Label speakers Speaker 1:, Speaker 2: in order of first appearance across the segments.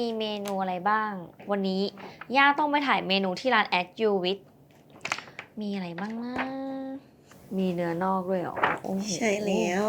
Speaker 1: มีเมนูอะไรบ้าง วันนี้ ย่าต้องไปถ่ายเมนูที่ร้าน at you with มีอะไรบ้างนะ มีเนื้อนอกด้วยเหรอโอ้โห
Speaker 2: ใช่แล้ว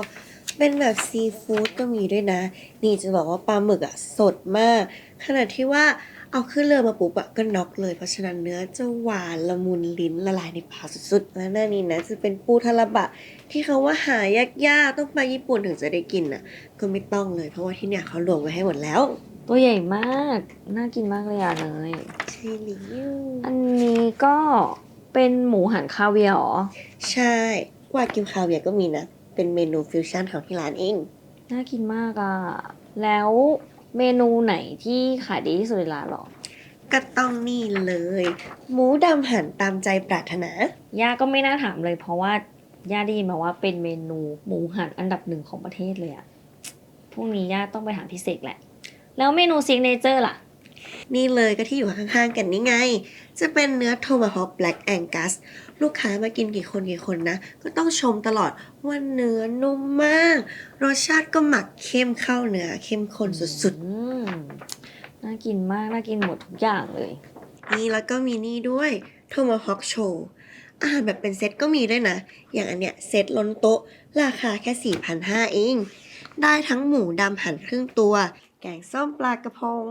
Speaker 2: เป็นแบบซีฟู้ดก็มีด้วยนะ นี่จะบอกว่าปลาหมึกอะสดมาก ขนาดที่ว่าเอาขึ้นเรือมาปุ๊บอะก็น็อกเลย เพราะฉะนั้นเนื้อจะหวานละมุนลิ้นละลายในปากสุดๆ และหน้านี้นะจะเป็นปูทาราบะ ที่เขาว่าหายากๆ ต้องไปญี่ปุ่นถึงจะได้กินอะก็ไม่ต้องเลย เพราะว่าที่เนี่ยเขารวมไว้ให้หมดแล้ว
Speaker 1: ตัวใหญ่มาก น่ากินมากเลยอะเนย
Speaker 2: ใช่แล้ว
Speaker 1: อันนี้ก็เป็นหมูหันคาเวียร์เหรอ
Speaker 2: ใช่วากิวคาเวียร์ก็มีนะ เป็นเมนูฟิวชั่นของที่ร้านเอง
Speaker 1: น่ากินมากอะ แล้วเมนูไหนที่ขายดีที่สุดในร้านเหรอ
Speaker 2: ก็ต้องนี่เลย หมูดำหั่นตามใจปรารถนา
Speaker 1: ย่าก็ไม่น่าถามเลยเพราะว่า ย่าได้ยินมาว่าเป็นเมนูหมูหันอันดับหนึ่งของประเทศเลยอะพรุ่งนี้ย่าต้องไปถามพี่เสกแหละ แล้วเมนูซิกเนเจอร์ล่ะ
Speaker 2: นี่เลยก็ที่อยู่ข้างๆกันนี่ไง จะเป็นเนื้อโทมาฮอ k แบล็กแองกัสลูกค้ามากินกี่คนกี่คนนะ ก็ต้องชมตลอดว่าเนื้อนุ่มมาก รสชาติก็หมักเข้มเข้าเนื้อเข้มข้นสุด
Speaker 1: อืมน่ากินมาก น่ากินหมดทุกอย่างเลย
Speaker 2: ๆ นี่แล้วก็มีนี่ด้วยโทมาฮอ k โชว์อาหารแบบเป็นเซตก็มีด้วยนะ อย่างอันเนี้ยเซตล้นโต๊ะ ราคาแค่ 4,500เอง ได้ทั้งหมูดำหั่นครึ่งตัว แกงส้มปลากระพง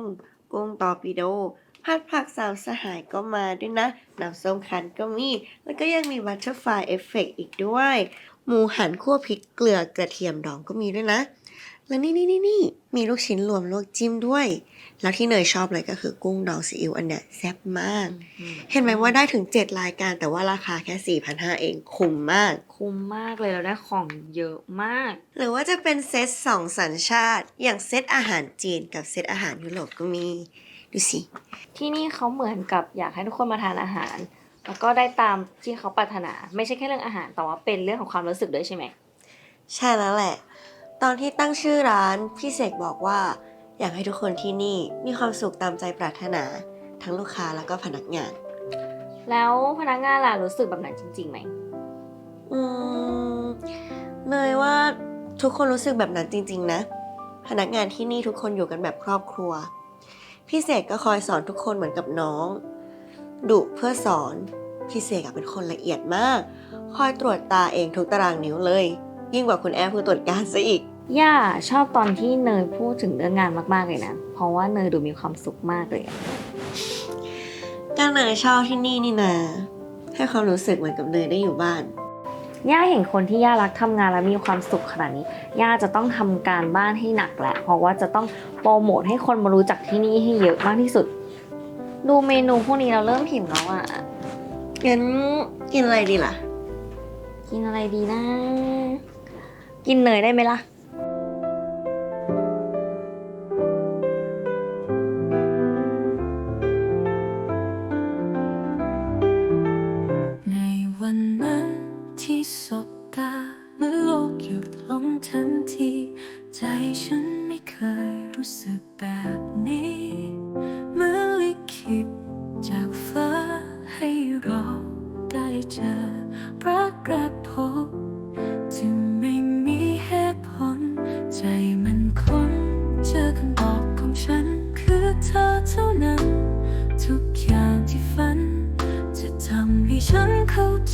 Speaker 2: กุ้งตอปิโด ผัดผักสาวสหายก็มาด้วยนะ น้ำส้มคั้นก็มี แล้วก็ยังมีบัตเตอร์ฟลายเอฟเฟกอีกด้วย หมูหันคั่วพริกเกลือกระเทียมดองก็มีด้วยนะ และนี่นี่นี่นี่มีลูกชิ้นรวมลวกจิ้มด้วย แล้วที่เนยชอบเลยก็คือกุ้งดองซีอิ๊วอันเนี้ยแซ่บมาก เห็นไหมว่าได้ถึง 7 รายการแต่ว่าราคาแค่4,500เองคุ้มมาก
Speaker 1: คุ้มมากเลยเราได้ของเยอะมาก
Speaker 2: หรือว่าจะเป็นเซตสองสัญชาติ อย่างเซตอาหารจีนกับเซตอาหารยุโรปก็มี ดูสิ
Speaker 1: ที่นี่เขาเหมือนกับอยากให้ทุกคนมาทานอาหาร แล้วก็ได้ตามที่เขาปรารถนา ไม่ใช่แค่เรื่องอาหารแต่ว่าเป็นเรื่องของความรู้สึกด้วยใช่ไหม
Speaker 2: ใช่แล้วแหละ ตอนที่ตั้งชื่อร้านพี่เสกบอกว่า อยากให้ทุกคนที่นี่มีความสุขตามใจปรารถนา ทั้งลูกค้าแล้วก็พนักงาน
Speaker 1: แล้วพนักงานล่ะรู้สึกแบบนั้นจริงๆไหม
Speaker 2: อืมเนยว่าทุกคนรู้สึกแบบนั้นจริง ๆ นะ พนักงานที่นี่ทุกคนอยู่กันแบบครอบครัว พี่เสกก็คอยสอนทุกคนเหมือนกับน้อง ดุเพื่อสอน พี่เสกอะเป็นคนละเอียดมาก คอยตรวจตาเองทุกตารางนิ้วเลย ยิ่งกว่าคุณแอร์ผู้ตรวจการซะอีก
Speaker 1: ย่าชอบตอนที่เนยพูดถึงเรื่องงานมากๆเลยนะ เพราะว่าเนยดูมีความสุขมากเลยอะ
Speaker 2: ก็เนยชอบที่นี่นี่นาให้ความรู้สึกเหมือนกับเนยได้อยู่บ้าน
Speaker 1: ย่าเห็นคนที่ย่ารักทำงานแล้วมีความสุขขนาดนี้ ย่าจะต้องทำการบ้านให้หนักแหละเพราะว่าจะต้องโปรโมทให้คนมารู้จักที่นี่ให้เยอะมากที่สุด ดูเมนูพวกนี้เราเริ่มหิวแล้วอะ
Speaker 2: งั้นกินอะไรดีล่ะ
Speaker 1: กินอะไรดีนะ กินเนยได้ไหมล่ะ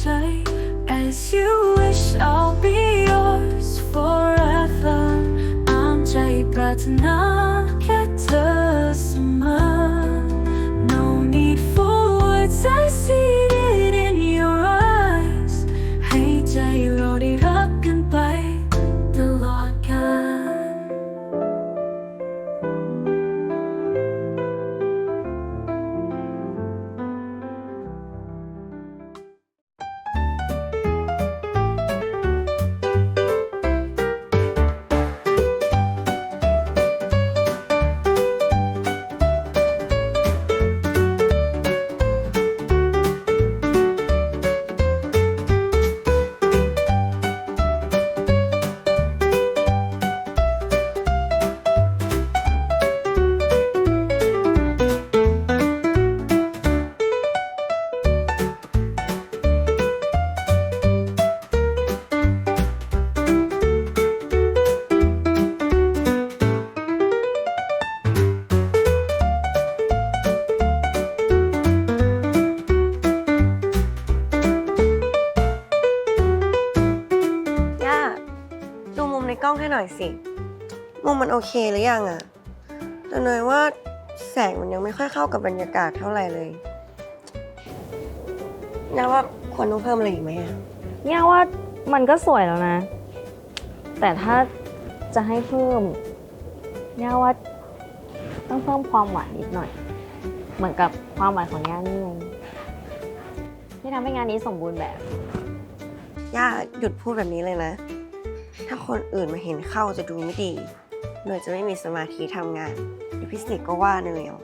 Speaker 3: เข้าใจ As you wish I'll be yours forever ตาม มุ
Speaker 2: มมันโอเคหรือยังอะแต่เนยว่าแสงมันยังไม่ค่อยเข้ากับบรรยากาศเท่าไหร่เลยน่าว่าควรต้องเพิ่มอะไรอีกไหมอะ
Speaker 1: ย่าว่ามันก็สวยแล้วนะ แต่ถ้าจะให้เพิ่มย่าว่าต้องเพิ่มความหวานนิดหน่อย เหมือนกับความหวานของย่านี่ไงที่ทำให้งานนี้สมบูรณ์แบบ
Speaker 2: ย่าหยุดพูดแบบนี้เลยนะ ถ้าคนอื่นมาเห็นเข้าจะดูไม่ดี เนยจะไม่มีสมาธิทำงานเดี๋ยวพี่สิกก็ว่าเนยเอา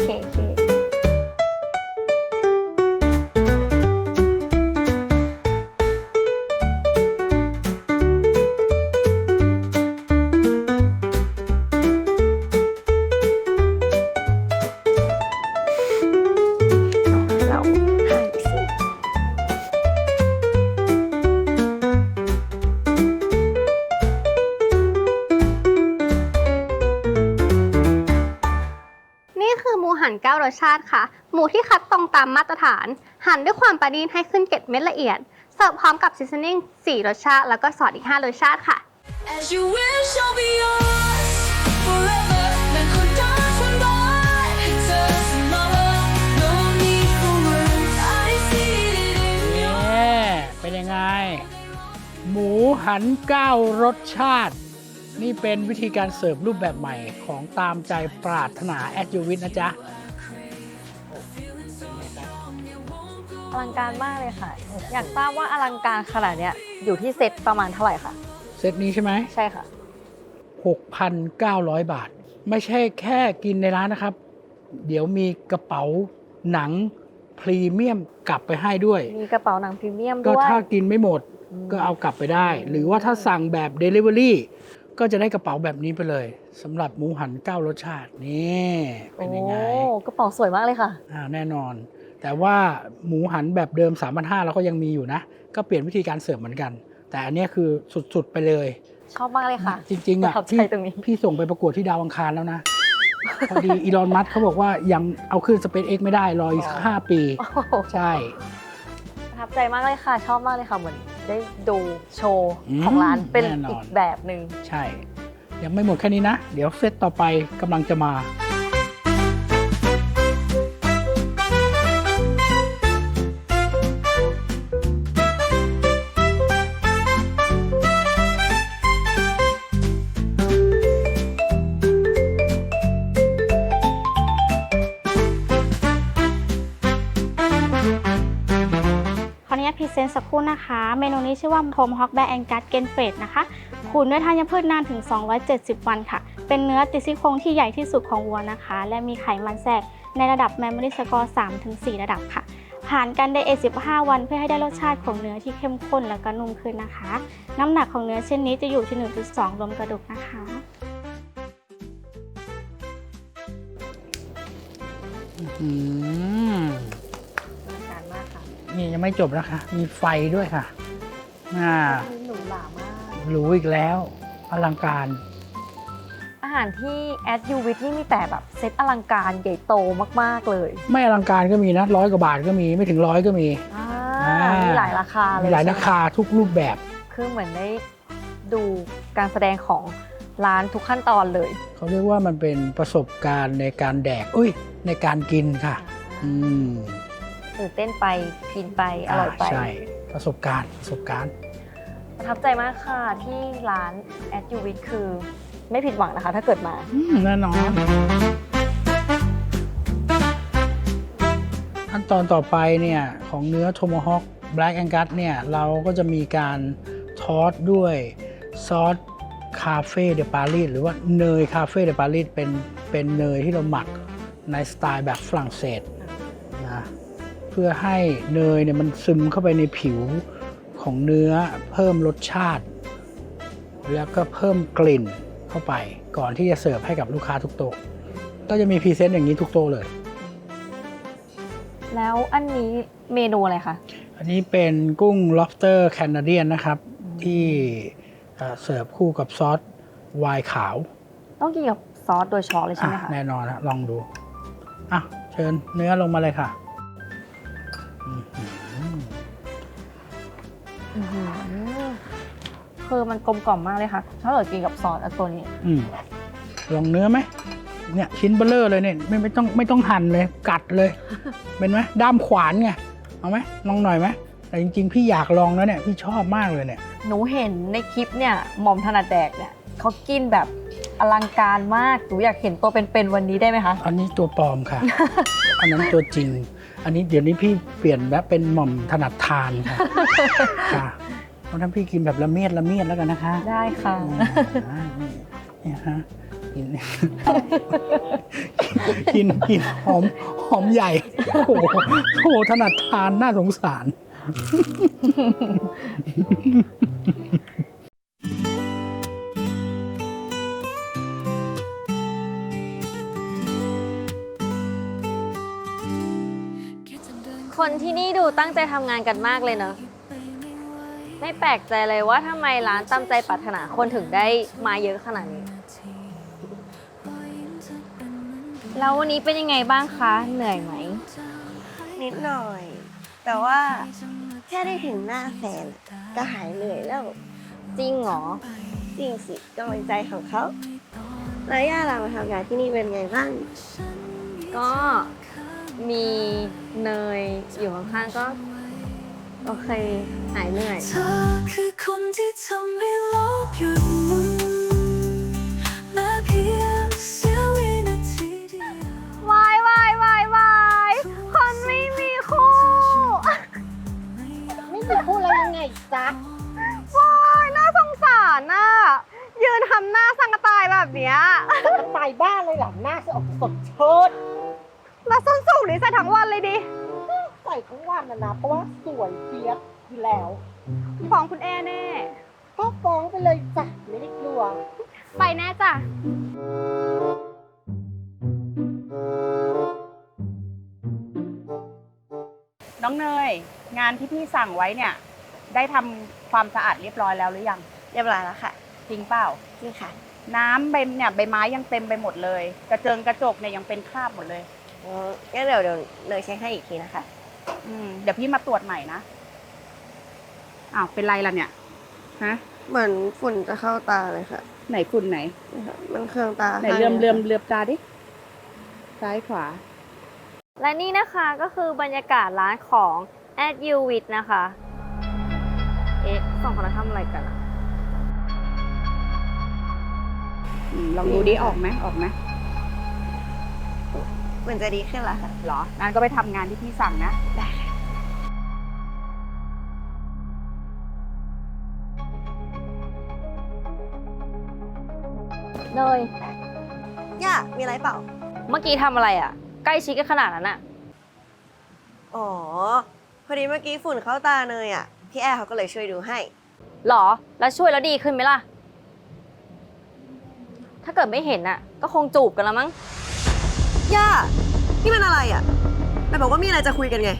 Speaker 1: เคเค
Speaker 4: มูที่คัดตรงตามมาตรฐาน หั่นด้วยความประณีตให้ขึ้นเกล็ดเม็ดละเอียด เสิร์ฟพร้อมกับซีซันนิ่ง4รสชาติ แล้วก็ซอสอีก 5 รสชาติค่ะ
Speaker 3: As you wish I'll be yours forever นั่นคนดังคนร้ายให้เธอเสมอ No need for words I see it in
Speaker 5: เอ๊เป็นยังไง หมูหันเก้ารสชาติ นี่เป็นวิธีการเสิร์ฟรูปแบบใหม่ของตามใจปรารถนาแอดยูวิทนะจ๊ะ
Speaker 1: อลังการมากเลยค่ะ อยากทราบว่าอลังการขนาดเนี้ยอยู่ที่เซ็ตประมาณเท่าไหร่คะ
Speaker 5: เซตนี้ใช่ไหม
Speaker 1: ใช่ค่ะ
Speaker 5: 6,900 บาท ไม่ใช่แค่กินในร้านนะครับ เดี๋ยวมีกระเป๋าหนังพรีเมียมกลับไปให้ด้วย
Speaker 1: มีกระเป๋าหนังพรีเมียม
Speaker 5: ก็
Speaker 1: ด้วย
Speaker 5: ถ้ากินไม่หมด
Speaker 1: อืม
Speaker 5: ก็เอากลับไปได้ หรือว่าถ้าสั่งแบบ Delivery ก็จะได้กระเป๋าแบบนี้ไปเลยสำหรับหมูหันเก้ารสชาตินี่เป็นยังไง
Speaker 1: โอ้กระเป๋าสวยมากเลยค่ะ
Speaker 5: อ่าแน่นอน แต่ว่าหมูหันแบบเดิม 3 5 0 0เราก็ยังมีอยู่นะ ก็เปลี่ยนวิธีการเสิร์ฟเหมือนกัน แต่อันเนี้ยคือสุดๆไปเลย
Speaker 1: ชอบมากเลยค่ะ
Speaker 5: จริงๆอะ
Speaker 1: ประทับใจ
Speaker 5: พี่
Speaker 1: ตรงนี้
Speaker 5: พี่ส่งไปประกวดที่ดาวอังคารแล้วนะ พอดีอีลอนมัสเขาบอกว่ายังเอาขึ้นสเปซเอ็กไม่ได้รออีก
Speaker 1: อ๋อ
Speaker 5: ห้าปี
Speaker 1: โอ้โห
Speaker 5: ใช่
Speaker 1: ประทับใจมากเลยค่ะ ชอบมากเลยค่ะเหมือนได้ดูโชว์
Speaker 5: อืม
Speaker 1: ของร้านเป็น
Speaker 5: แน่นอน
Speaker 1: อีกแบบหนึ่ง
Speaker 5: ใช่ ยังไม่หมดแค่นี้นะ เดี๋ยวเซตต่อไปกำลังจะมา
Speaker 6: นุญาตพรีเซนต์สักครู่นะคะ เมนูนี้ชื่อว่าโ o มฮอกแบแองกัสเกนเฟดนะคะขูดด้วยธัญพืชนานถึง 270 วันค่ะ เป็นเนื้อติดซี่โครงที่ใหญ่ที่สุดของวัวนะคะ และมีไขมันแทรกในระดับ Memory Score 3-4 ระดับค่ะ ผ่านการไดเอท15 วันเพื่อให้ได้รสชาติของเนื้อที่เข้มข้นและก็นุ่มขึ้นนะคะ น้ำหนักของเนื้อเช่นนี้จะอยู่ที่ 1.2 รวมกระดูกนะคะ
Speaker 5: อืม
Speaker 1: การมากค่ะ
Speaker 5: นี่ยังไม่จบนะคะ มีไฟด้วยค่ะอ่า
Speaker 1: มีหรูหรามาก
Speaker 5: รู้อีกแล้ว อลังการ
Speaker 1: อาหารที่แอดยูวิทนี่มีแต่แบบเซตอลังการใหญ่โตมาก ๆ เลย
Speaker 5: ไม่อลังการก็มีนะร้อยกว่าบาทก็มีไม่ถึงร้อยก็มี
Speaker 1: อ่า
Speaker 5: อ่ามี
Speaker 1: มีหลายราคาเลย
Speaker 5: มีหลาย
Speaker 1: ใช่
Speaker 5: รา
Speaker 1: ไม
Speaker 5: คาทุกรูปแบบ
Speaker 1: คือเหมือนได้ดูการแสดงของร้านทุกขั้นตอนเลย
Speaker 5: เขาเรียกว่ามันเป็นประสบการณ์ในการแดก อุ้ย ในการกินค่ะ อืม
Speaker 1: ตื่นเต้นไปกินไปอร่อยไป
Speaker 5: ใช่ประสบการณ์ประสบการณ์
Speaker 1: ประทับใจมากค่ะที่ร้านแอดยูวิทคือไม่ผิดหวังนะคะ ถ้าเกิดมา
Speaker 5: อืมแน่นอนขั้นตอนต่อไปเนี่ยของเนื้อโทม a ฮ a ก Black Angus เนี่ยเราก็จะมีการทอดด้วยซอสคาเฟ่เดปารีสหรือว่าเนยคาเฟ่เดปารีสเป็นเป็นเนยที่เราหมักในสไตล์แบบฝรั่งเศสนะ เพื่อให้เนยเนี่ยมันซึมเข้าไปในผิวของเนื้อเพิ่มรสชาติ แล้วก็เพิ่มกลิ่นเข้าไป ก่อนที่จะเสิร์ฟให้กับลูกค้าทุกโต๊ะก็จะมีพรีเซนต์อย่างนี้ทุกโต๊ะเลย
Speaker 1: แล้วอันนี้เมนูอะไรคะ
Speaker 5: อันนี้เป็นกุ้ง lobster Canadian นะครับ ที่เอ่อเสิร์ฟคู่กับซอสไวน์ขาว
Speaker 1: ต้องกินกับซอสโดยเฉพาะเลยใช่ไหม
Speaker 5: อะ
Speaker 1: คะ
Speaker 5: แน่นอนนะลองดู อะ เชิญเนื้อลงมาเลยค่ะอื้อหือ
Speaker 1: อื้อหือ คือคือมันกลมกล่อมมากเลยค่ะ ถ้าเกิดกินกับซอสอันตัวนี้
Speaker 5: อืมลองเนื้อไหมเนี่ยชิ้นเบลเลอร์เลยเนี่ยไม่ไม่ต้องไม่ต้องหั่นเลย กัดเลย เป็นไหมด้ามขวานไงเอาไหมลองหน่อยไหมแต่จริง ๆ พี่อยากลองแล้วเนี่ยพี่ชอบมากเลยเนี่ย
Speaker 1: หนูเห็นในคลิปเนี่ยหม่อมถนัดแดกเนี่ยเขากินแบบอลังการมากหนูอยากเห็นตัวเป็นๆวันนี้ได้ไหมคะ
Speaker 5: อันนี้ตัวปลอมค่ะ อันนั้นตัวจริง อันนี้เดี๋ยวนี้พี่เปลี่ยนแบบเป็นหม่อมถนัดทานค่ะ ค่ะเพราะฉะนั้นพี่กินแบบละเมียดละเมียดแล้วกันนะคะ
Speaker 1: ได้ค่ะ
Speaker 5: อ่านี่เนี่ยฮะกินกินกินหอมหอมใหญ่โอ้โหโอ้โหถนัดทานน่าสงสาร
Speaker 1: คนที่นี่ดูตั้งใจทำงานกันมากเลยเนอะไม่แปลกใจเลยว่าทำไมร้านตามใจปรารถนาคนถึงได้มาเยอะขนาดนี้ แล้ววันนี้เป็นยังไงบ้างคะ เหนื่อยไหม
Speaker 2: นิดหน่อย แต่ว่าแค่ได้ถึงหน้าแฟนก็หายเหนื่อยแล้ว
Speaker 1: จริงเหรอ
Speaker 2: จริงสิกำลังใจของเขาแล้วย่าเรามาทำงานที่นี่เป็นไงบ้าง
Speaker 1: ก็ มีเนยอยู่ข้างๆก็โอเคหายเหนื่อย
Speaker 3: เธอคือคนที่ทำให้โลกหยุด
Speaker 4: ไปแน่จ้ะ
Speaker 7: น้องเนย งานที่พี่สั่งไว้เนี่ย ได้ทำความสะอาดเรียบร้อยแล้วหรือยัง
Speaker 2: เรียบร้อยแล้วค่ะ
Speaker 7: จริงเปล่า
Speaker 2: นี่ค่ะ
Speaker 7: น้ำใบเนี่ยใบไม้ยังเต็มไปหมดเลย กระเจิงกระจกเนี่ยยังเป็นคราบหมดเลย
Speaker 2: งั้นเดี๋ยวเดี๋ยวเนยเช็คให้อีกทีนะคะ
Speaker 7: อืมเดี๋ยวพี่มาตรวจใหม่นะอ้าวเป็นไรล่ะเนี่ยฮะ
Speaker 2: เหมือนฝุ่นจะเข้าตาเลยค่ะ
Speaker 7: ไหนฝุ่นไหน
Speaker 2: มันเครื่องตา
Speaker 7: ไหนเลื่อมเลื่อมเลื่อมตาดิ ซ้ายขวา
Speaker 1: และนี่นะคะก็คือบรรยากาศร้านของ at you with นะคะ เอ๊ะสองคนนั้นทำอะไรกันอะ
Speaker 7: อืมลองดูดิออกไหมออกไหม
Speaker 2: เหมือนจะดีขึ้นแล้วค่ะ
Speaker 7: เหรองั้นก็ไปทำงานที่พี่สั่งนะ
Speaker 2: ได้ค่ะ
Speaker 1: เนย
Speaker 2: ย่ามีอะไรเปล่า
Speaker 1: เมื่อกี้ทำอะไรอะใกล้ชิดกันขนาดนั้นอะ
Speaker 2: อ๋อ พอดีเมื่อกี้ฝุ่นเข้าตาเนยอะ พี่แอร์เขาก็เลยช่วยดูให้
Speaker 1: หรอ แล้วช่วยแล้วดีขึ้นไหมล่ะ ถ้าเกิดไม่เห็นอะก็คงจูบกันแล้วมั้ง
Speaker 2: ย่า นี่มันอะไรอะแต่บอกว่ามีอะไรจะคุยกันไง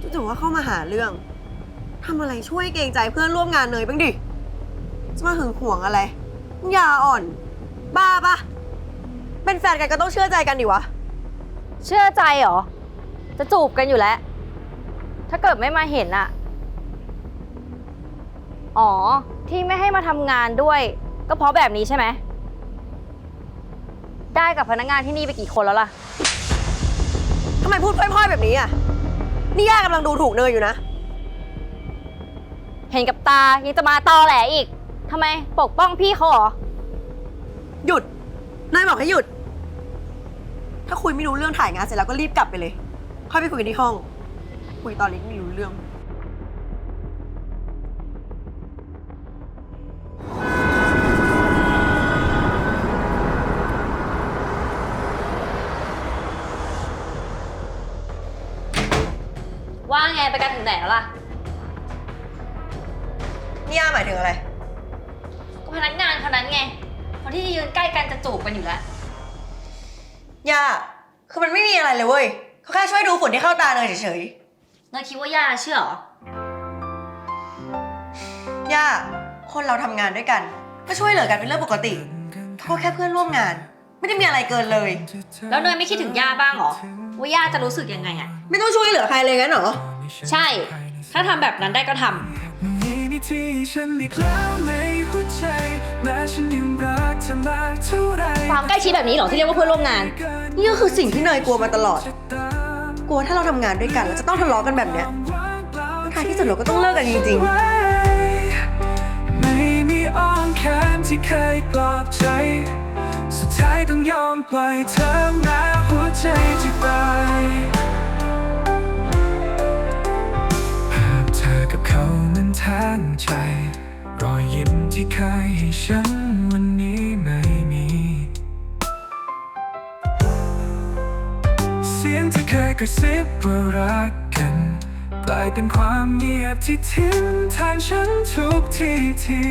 Speaker 2: จู่ๆว่าเข้ามาหาเรื่อง ทำอะไรช่วยเกรงใจเพื่อนร่วมงานเนยบ้างดิ จะมาหึงหวงอะไร ยาอ่อน บ้าปะเป็นแฟนกันก็ต้องเชื่อใจกันดิวะ
Speaker 1: เชื่อใจเหรอ จะจูบกันอยู่แล้ว ถ้าเกิดไม่มาเห็นอะอ๋อ ที่ไม่ให้มาทำงานด้วย ก็เพราะแบบนี้ใช่ไหม ได้กับพนักงานที่นี่ไปกี่คนแล้วล่ะ
Speaker 2: ทำไมพูดพร่อยๆแบบนี้อะ นี่ย่ากำลังดูถูกเนยอยู่นะ
Speaker 1: เห็นกับตายังจะมาตอแหลอีกทำไมปกป้องพี่เขาเหรอ
Speaker 2: หยุด นายบอกให้หยุด ถ้าคุยไม่รู้เรื่องถ่ายงานเสร็จแล้วก็รีบกลับไปเลย ค่อยไปคุยกันที่ห้อง คุยตอนนี้ไม่รู้เรื่อง
Speaker 1: ว่าไงไปกันถึงไหนแล้วล่ะ
Speaker 2: นี่ย่าหมายถึงอะไร
Speaker 1: ก็พนักงานคนนั้นไงคน ที่ยืนใกล้กันจะจูบกันอยู่แล้ว
Speaker 2: ย่า คือมันไม่มีอะไรเลยเว้ย เขาแค่ช่วยดูฝุ่นที่เข้าตาเนยเฉย
Speaker 1: เนยคิดว่าย่าเชื่อเหรอ
Speaker 2: ๆ ย่า คนเราทำงานด้วยกัน ก็ช่วยเหลือกันเป็นเรื่องปกติ เขาก็แค่เพื่อนร่วมงาน ไม่ได้มีอะไรเกินเลย
Speaker 1: แล้วเนยไม่คิดถึงย่าบ้างเหรอ ว่าย่าจะรู้สึกยังไงอะ
Speaker 2: ไม่ต้องช่วยเหลือใครเลยงั้นเหรอ
Speaker 1: ใช่ ถ้าทำแบบนั้นได้ก็ทำ
Speaker 3: ไม่มีมีที่ฉันอีกแล้วในหั วใจแม้ฉันยังรักเธอมากเท่าไร
Speaker 2: ความใกล้ชิดแบบนี้เหรอที่เรียกว่าเพื่อนร่วมงาน นี่ก็คือสิ่งที่เนยกลัวมาตลอด กลัวถ้าเราทำงานด้วยกันแล้วจะต้องทะเลาะกันแบบเนี้ยท้ายที่สุดเราก็ต้องเลิกกันจริง
Speaker 3: ไม่มีอ้อมแขนที่เคยปลอบใจ สุดท้ายต้องยอมปล่อยเธอแม้หัวใจจะตายภาพเธอกับเขานั้นแทนใจ รอยยิ้มที่เคยให้ฉันวันนี้ไม่มี เสียงที่เคยกระซิบว่ารักกันกลายเป็นความเงียบที่ทิ้งทางฉันทุกทีที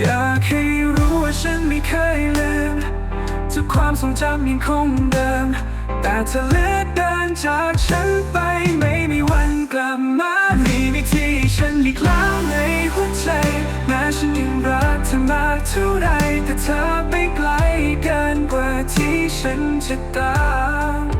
Speaker 3: อยากให้รู้ว่าฉันไม่เคยลืมทุกความทรงจำยังคงเดิม แต่เธอเลือกเดินจากฉันไปไม่มีวันกลับมาไม่มีที่ฉันลีกล้วในหัวใจแม้ฉันยังรักเธอมากเท่าไรแต่เธอไปไกลเกินกว่าที่ฉันจะตาม